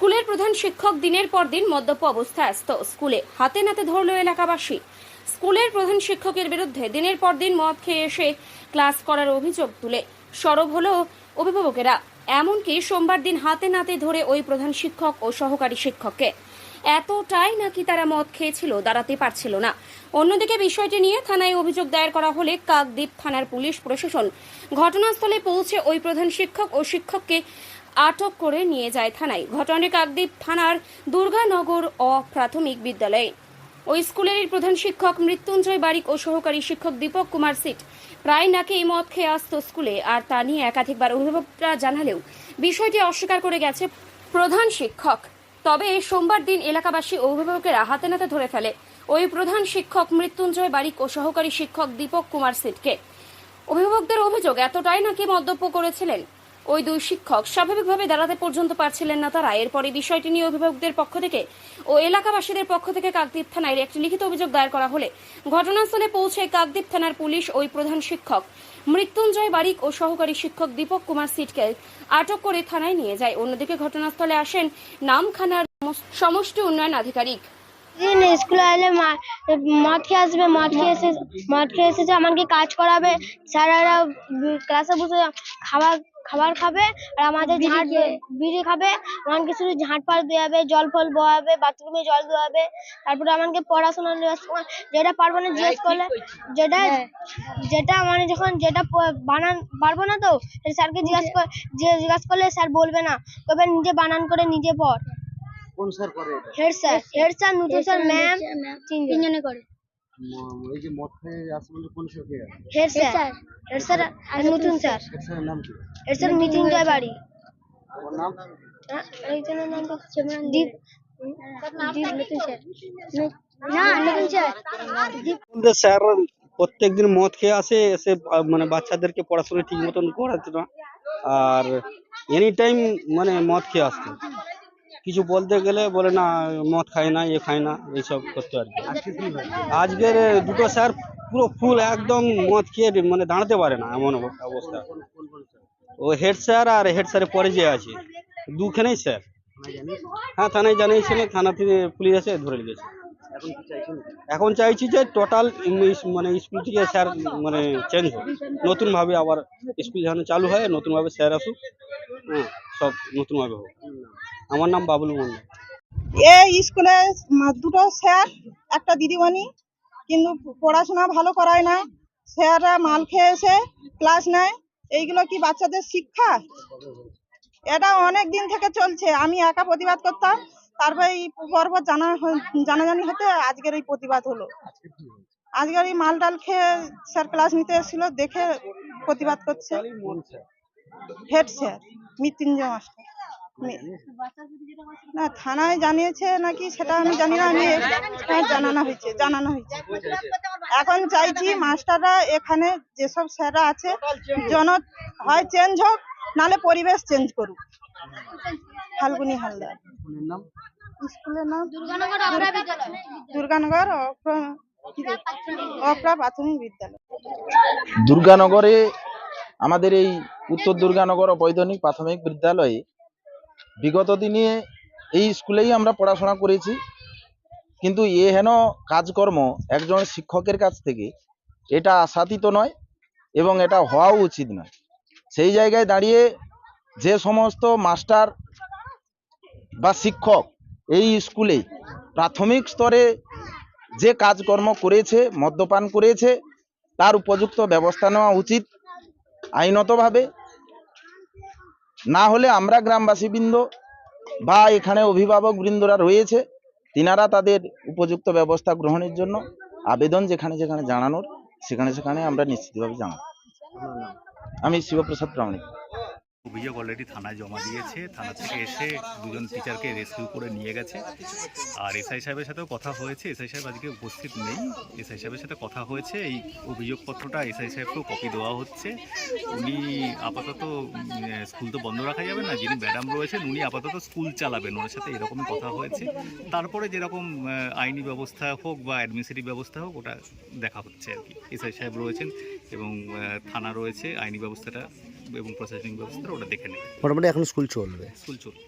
স্কুলের প্রধান শিক্ষক দিনের পর দিন মদ্যপ অবস্থায় আসত স্কুলে হাতে নাতে ধরল এলাকাবাসী। স্কুলের প্রধান শিক্ষকের বিরুদ্ধে দিনের পর দিন মদ খেয়ে এসে ক্লাস করার অভিযোগ তুলে। সরব হলো অভিভাবকেরা। এমনকি সোমবার দিন হাতে নাতে ধরে ওই প্রধান শিক্ষক ও সহকারী শিক্ষককে। এতটাই নাকি তারা মদ খেয়েছিল দাঁড়াতে পারছিল না। অন্যদিকে বিষয়টি নিয়ে থানায় অভিযোগ দায়ের করা হলে কাকদ্বীপ থানার পুলিশ প্রশাসন ঘটনাস্থলে পৌঁছে ওই প্রধান শিক্ষক ও শিক্ষককে আটক করে নিয়ে যায় থানায়। ঘটনাটি কাকদ্বীপ থানার দুর্গানগর অপ্রাথমিক বিদ্যালয়ে। ওই স্কুলের প্রধান শিক্ষক মৃত্যুঞ্জয় বারিক ও সহকারী শিক্ষক দীপক কুমার সিট প্রায় নাকি এই মদ খেয়ে আসতো স্কুলে, আর তা নিয়ে একাধিকবার অভিভাবকরা জানালেও বিষয়টি অস্বীকার করে গেছে প্রধান শিক্ষক। তবে সোমবার দিন এলাকাবাসী অভিভাবকেরা হাতে নাতে ধরে ফেলে ওই প্রধান শিক্ষক মৃত্যুঞ্জয় বারিক ও সহকারী শিক্ষক দীপক কুমার সিটকে। অভিভাবকদের অভিযোগ, এতটাই নাকি মদ্যপ করেছিলেন? ওই দুই শিক্ষক স্বাভাবিকভাবে দাঁড়াতে পর্যন্ত পারছিলেন না তারা। এরপরে বিষয়টি নিয়ে অভিভাবকদের পক্ষ থেকে ও এলাকাবাসীদের পক্ষ থেকে কাকদ্বীপ থানায় একটি লিখিত অভিযোগ দায়ের করা হলে ঘটনাস্থলে পৌঁছে কাকদ্বীপ থানার পুলিশ ওই প্রধান শিক্ষক, মৃত্যুঞ্জয় বারিক ও সহকারী শিক্ষক দীপক কুমার সিটকে আটক করে থানায় নিয়ে যায়। অন্যদিকে ঘটনাস্থলে আসেন নামখানার সমষ্টি উন্নয়ন আধিকারিক। দিন স্কুলে এলে মদ খেয়ে আসবে, মদ খেয়ে এসে মদ খেয়ে এসেছে আমাকে কাজ করাবে স্যারেরা ক্লাসে বসে খাবার খাবার খাবে আর আমাদের ঝাঁট বিড়ি খাবে। আমাকে শুধু ঝাঁট পাড় দেওয়াবে জল ফল বয়াবে বাথরুমে জল দেওয়াবে। তারপরে আমাকে পড়াশোনা নেওয়ার সময় যেটা পারব না জিজ্ঞেস করলে যেটা যেটা মানে যখন যেটা বানান পারব না তো স্যারকে জিজ্ঞাসা কর যে জিজ্ঞাসা করলে স্যার বলবে না। তবে নিজে বানান করে নিজে পড়। কোন স্যার করে এটা? Head sir head sir. নতুন স্যার ম্যাম তিনজনে করে। এই যে মদ খেয়ে আসছে মানে কোন স্যার কে হেড স্যার। Head sir. আর নতুন স্যার। হেড স্যারের নাম কি? হেড স্যার মৃত্যুঞ্জয় বাড়ি। ওর নাম? হ্যাঁ, একজনের নাম তো দীপ। দীপ নতুন স্যার। না নতুন স্যার। দীপ আমাদের স্যার প্রত্যেকদিন মদ খেয়ে আসে এসে আহ, মানে বাচ্চাদেরকে পড়াশোনা ঠিক মতন করাতো না। আর এনি টাইম মানে মদ খেয়ে আসতো কিছু বলতে গেলে বলে না, মদ খায় না, এ খায় না, এইসব করতে আর কি। আজকে কি আজকের দুটো স্যার পুরো ফুল একদম মদ খেয়ে মানে দাঁড়াতে পারে না, এমন অবস্থা। ও হেড স্যার আর হেড স্যারের পরে যে আছে, দুখানেই স্যার। হ্যাঁ থানায় জানিয়েছিল থানা থেকে পুলিশ এসে ধরে নিয়েছে। এখন এখন চাইছি যে টোটাল মানে স্কুল থেকে স্যার মানে চেঞ্জ হোক। নতুনভাবে আবার স্কুল যেন চালু হয়, নতুনভাবে স্যার আসুক হ্যাঁ সব নতুনভাবে হোক। আমার নাম বাবুল মন্ডল এই স্কুলে দুটো স্যার, একটা দিদিমণি, কিন্তু পড়াশোনা ভালো করায় না স্যাররা মাল খেয়ে এসে ক্লাস নেয়। এইগুলো কি বাচ্চাদের শিক্ষা? এটা অনেক দিন থেকে চলছে। আমি একা প্রতিবাদ করতাম। তারপর এই পর্ব জানা জানাজানি হতে আজকের এই প্রতিবাদ হলো। আজকের এই মাল ডাল খেয়ে স্যার ক্লাস নিতে এসেছিল, দেখে প্রতিবাদ করছে। Head sir, Mrityunjoy master. না থানায় জানিয়েছে নাকি সেটা আমি জানি না আমি হ্যাঁ, জানানো হয়েছে জানানো হয়েছে। এখন চাইছি মাস্টাররা এখানে যেসব স্যাররা আছে জন হয় চেঞ্জ হোক নালে পরিবেশ চেঞ্জ করুক। ফাল্গুনি হালদার। স্কুলের নাম? দুর্গানগর অপরা প্রাথমিক বিদ্যালয়। দুর্গানগরে আমাদের এই উত্তর দুর্গানগর অবৈতনিক প্রাথমিক বিদ্যালয়ে বিগত দিনে এই স্কুলেই আমরা পড়াশোনা করেছি। কিন্তু এ হেন কাজকর্ম একজন শিক্ষকের কাছ থেকে এটা আশাতীত নয় এবং এটা হওয়াও উচিত নয়। সেই জায়গায় দাঁড়িয়ে যে সমস্ত মাস্টার বা শিক্ষক এই স্কুলে প্রাথমিক স্তরে যে কাজকর্ম করেছে, মদ্যপান করেছে, তার উপযুক্ত ব্যবস্থা নেওয়া উচিত আইনতভাবে। না হলে আমরা গ্রামবাসীবৃন্দ বা এখানে অভিভাবক বৃন্দরা রয়েছে তিনারা তাদের উপযুক্ত ব্যবস্থা গ্রহণের জন্য আবেদন যেখানে যেখানে জানানোর সেখানে সেখানে আমরা নিশ্চিতভাবে জানাব। আমি শিবপ্রসাদ প্রামাণিক। অভিযোগ অলরেডি থানায় জমা দিয়েছে। থানা থেকে এসে দুজন টিচারকে রেস্কিউ করে নিয়ে গেছে। আর এসআই সাহেবের সাথেও কথা হয়েছে। এসআই সাহেব আজকে উপস্থিত নেই। এসআই সাহেবের সাথে কথা হয়েছে। এই অভিযোগপত্রটা এসআই সাহেবকেও কপি দেওয়া হচ্ছে। উনি আপাতত স্কুল তো বন্ধ রাখা যাবে না। যিনি ম্যাডাম রয়েছেন, উনি আপাতত স্কুল চালাবেন। ওনার সাথে এরকমই কথা হয়েছে। তারপরে যেরকম আইনি ব্যবস্থা হোক বা অ্যাডমিনিস্ট্রেটিভ ব্যবস্থা হোক, ওটা দেখা হচ্ছে আর কি। এসআই সাহেব রয়েছেন এবং থানা রয়েছে। আইনি ব্যবস্থাটা এবং প্রশাসনিক ব্যবস্থাটা ওটা দেখে নেবে মোটামুটি এখন স্কুল চলবে। স্কুল চলবে।